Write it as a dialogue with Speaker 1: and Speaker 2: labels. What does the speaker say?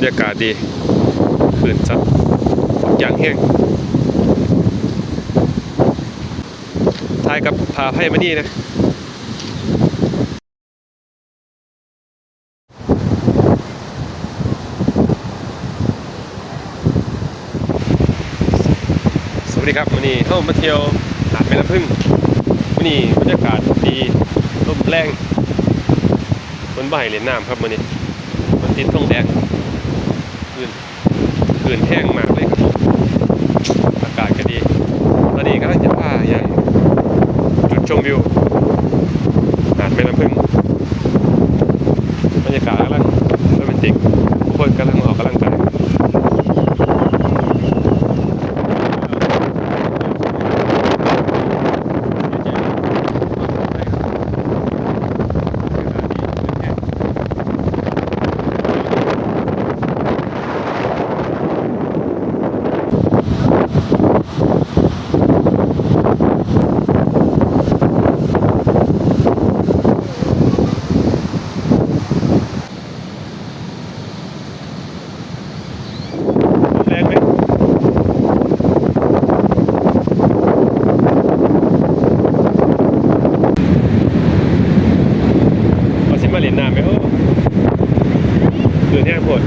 Speaker 1: รรยากาศดีคืนซับอย่างแห้งทายกับพาไพ่มานี่นะสวัสดีครับวันนี้เข้ามาเที่ยวหาดแม่น้ำพึ่งวันนี้บรรยากาศดีลมแรงคนบ่ายเล่นน้ำครับวันนี้มันติดท้องแดง คืนคืนแห้งมากเลยครับอากาศก็ดี ตอนนี้กำลังจะพาอย่างจุดชมวิวหาดแม่น้ำพึ่งบรรยากาศกำลังโรแมนติกทุกคนกำลังออกกำลังกาย แรงไหม เอาสิมาเล่นน้ำไหมโอ้คืนแห้งโพด